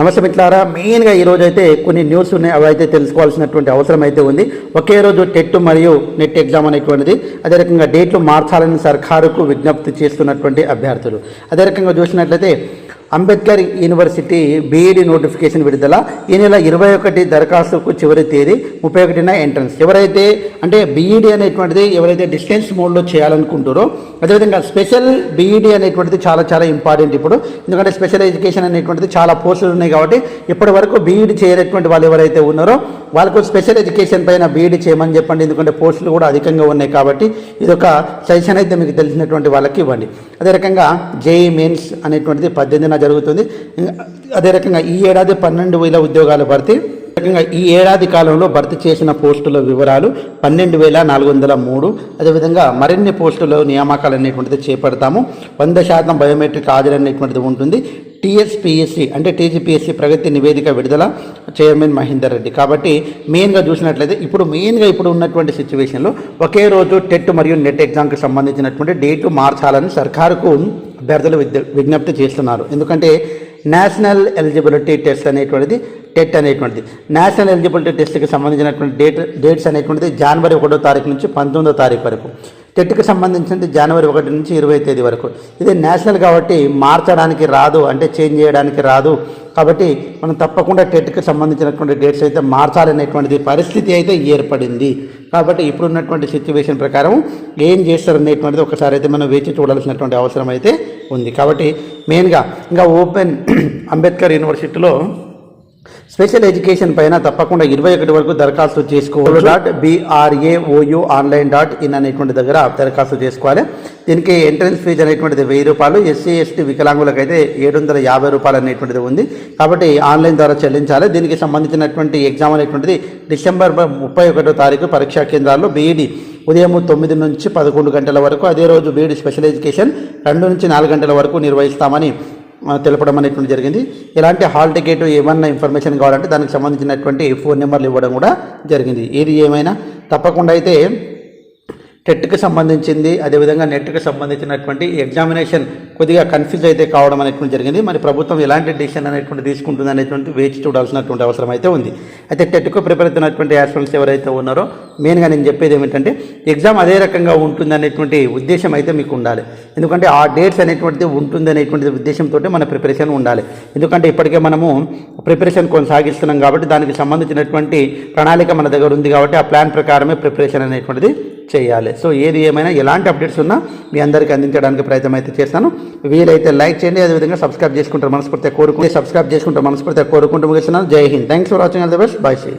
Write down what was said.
నమస్తే మిట్లారా మెయిన్గా ఈ రోజు అయితే కొన్ని న్యూస్ ఉన్నాయి. అవి అయితే తెలుసుకోవాల్సినటువంటి అవసరం అయితే ఉంది. ఒకే రోజు టెట్ మరియు నెట్ ఎగ్జామ్ అనేటువంటిది అదే రకంగా డేట్లు మార్చాలని సర్కారుకు విజ్ఞప్తి చేస్తున్నటువంటి అభ్యర్థులు. అదే రకంగా చూసినట్లయితే అంబేద్కర్ యూనివర్సిటీ బీఈడి నోటిఫికేషన్ విడుదల. ఈ నెల ఇరవై ఒకటి దరఖాస్తుకు చివరి తేదీ ముప్పై ఒకటిన ఎంట్రన్స్ ఎవరైతే అంటే బీఈడి అనేటువంటిది ఎవరైతే డిస్టెన్స్ మోడ్లో చేయాలనుకుంటారో అదేవిధంగా స్పెషల్ బీఈడి అనేటువంటిది చాలా చాలా ఇంపార్టెంట్ ఇప్పుడు. ఎందుకంటే స్పెషల్ ఎడ్యుకేషన్ అనేటువంటిది చాలా పోస్టులు ఉన్నాయి కాబట్టి ఇప్పటి వరకు బీఈడి చేయనటువంటి వాళ్ళు ఎవరైతే ఉన్నారో వాళ్ళకు స్పెషల్ ఎడ్యుకేషన్ పైన బీఈడి చేయమని చెప్పండి ఎందుకంటే పోస్టులు కూడా అధికంగా ఉన్నాయి కాబట్టి ఇది ఒక సజెషన్ అయితే మీకు తెలిసినటువంటి వాళ్ళకి ఇవ్వండి. అదే రకంగా జేఈ మెయిన్స్ అనేటువంటిది పద్దెనిమిదిన జరుగుతుంది. అదే రకంగా ఈ ఏడాది పన్నెండు వేల ఉద్యోగాల భర్తీ. ఈ ఏడాది కాలంలో భర్తీ చేసిన పోస్టుల వివరాలు పన్నెండు వేల నాలుగు వందల మూడు. అదేవిధంగా మరిన్ని పోస్టుల నియామకాలు అనేటువంటిది చేపడతాము. వంద శాతం బయోమెట్రిక్ హాజరు అనేటువంటిది ఉంటుంది. టీఎస్పిఎస్సి అంటే టీజీపీఎస్సి ప్రగతి నివేదిక విడుదల చైర్మన్ మహేందర్ రెడ్డి. కాబట్టి మెయిన్గా చూసినట్లయితే ఇప్పుడు మెయిన్గా ఇప్పుడు ఉన్నటువంటి సిచ్యువేషన్లో ఒకే రోజు టెట్ మరియు నెట్ ఎగ్జామ్కి సంబంధించినటువంటి డేటు మార్చాలని సర్కారుకు అభ్యర్థులు విద్య విజ్ఞప్తి చేస్తున్నారు. ఎందుకంటే నేషనల్ ఎలిజిబిలిటీ టెస్ట్ అనేటువంటిది టెట్ అనేటువంటిది. నేషనల్ ఎలిజిబిలిటీ టెస్ట్కి సంబంధించినటువంటి డేట్ డేట్స్ అనేటువంటిది జనవరి ఒకటో తారీఖు నుంచి పంతొమ్మిదో తారీఖు వరకు. టెట్కి సంబంధించినది జనవరి ఒకటి నుంచి ఇరవై తేదీ వరకు. ఇది నేషనల్ కాబట్టి మార్చడానికి రాదు అంటే చేంజ్ చేయడానికి రాదు. కాబట్టి మనం తప్పకుండా టెట్కి సంబంధించినటువంటి డేట్స్ అయితే మార్చాలనేటువంటిది పరిస్థితి అయితే ఏర్పడింది. కాబట్టి ఇప్పుడున్నటువంటి సిచ్యువేషన్ ప్రకారం ఏం చేస్తారనేటువంటిది ఒకసారి అయితే మనం వేచి చూడాల్సినటువంటి అవసరం అయితే ఉంది. కాబట్టి మెయిన్గా ఇంకా ఓపెన్ అంబేద్కర్ యూనివర్సిటీలో స్పెషల్ ఎడ్యుకేషన్ పైన తప్పకుండా ఇరవై ఒకటి వరకు దరఖాస్తు చేసుకోవాలి dot BRAOU online dot in అనేటువంటి దగ్గర దరఖాస్తు చేసుకోవాలి. దీనికి ఎంట్రన్స్ ఫీజు అనేటువంటిది వెయ్యి రూపాయలు ఎస్సీ ఎస్టీ వికలాంగులకు అయితే ఏడు వందల యాభై రూపాయలు అనేటువంటిది ఉంది. కాబట్టి ఆన్లైన్ ద్వారా చెల్లించాలి. దీనికి సంబంధించినటువంటి ఎగ్జామ్ అనేటువంటిది డిసెంబర్ ముప్పై ఒకటో తారీఖు పరీక్షా కేంద్రాల్లో బీఈడి ఉదయం తొమ్మిది నుంచి పదకొండు గంటల వరకు అదే రోజు బీఈడి స్పెషల్ ఎడ్యుకేషన్ రెండు నుంచి నాలుగు గంటల వరకు నిర్వహిస్తామని తెలపడం అనేటువంటి జరిగింది. ఇలాంటి హాల్ టికెట్ ఏమన్నా ఇన్ఫర్మేషన్ కావాలంటే దానికి సంబంధించినటువంటి ఫోన్ నెంబర్లు ఇవ్వడం కూడా జరిగింది. ఏది ఏమైనా తప్పకుండా అయితే టెట్కి సంబంధించింది అదేవిధంగా నెట్కి సంబంధించినటువంటి ఎగ్జామినేషన్ కొద్దిగా కన్ఫ్యూజ్ అయితే కావడం అనేటువంటి జరిగింది. మరి ప్రభుత్వం ఎలాంటి డిసిషన్ అనేటువంటి తీసుకుంటుంది అనేటువంటి వేచి చూడాల్సినటువంటి అవసరం అయితే ఉంది. అయితే టెట్కు ప్రిపేర్ అవుతున్నటువంటి యాస్పిరెంట్స్ ఎవరైతే ఉన్నారో మెయిన్గా నేను చెప్పేది ఏమిటంటే ఎగ్జామ్ అదే రకంగా ఉంటుంది అనేటువంటి ఉద్దేశం అయితే మీకు ఉండాలి. ఎందుకంటే ఆ డేట్స్ అనేటువంటిది ఉంటుంది అనేటువంటి ఉద్దేశంతో మన ప్రిపరేషన్ ఉండాలి. ఎందుకంటే ఇప్పటికే మనము ప్రిపరేషన్ కొనసాగిస్తున్నాం కాబట్టి దానికి సంబంధించినటువంటి ప్రణాళిక మన దగ్గర ఉంది కాబట్టి ఆ ప్లాన్ ప్రకారమే ప్రిపరేషన్ అనేటువంటిది చేయాలి. సో ఏది ఏమైనా ఎలాంటి అప్డేట్స్ ఉన్నా మీ అందరికీ అందించడానికి ప్రయత్నం అయితే చేస్తాను. వీలైతే లైక్ చేయండి. అదేవిధంగా సబ్స్క్రైబ్ చేసుకుంటారు మనస్ఫూర్తిగా కోరుకుంటే సబ్స్క్రైబ్ చేసుకుంటారు మనస్ఫూర్తిగా కోరుకుంటూ ముగిస్తున్నాను. Jai Hind. Thanks for watching. All the best. Bye see.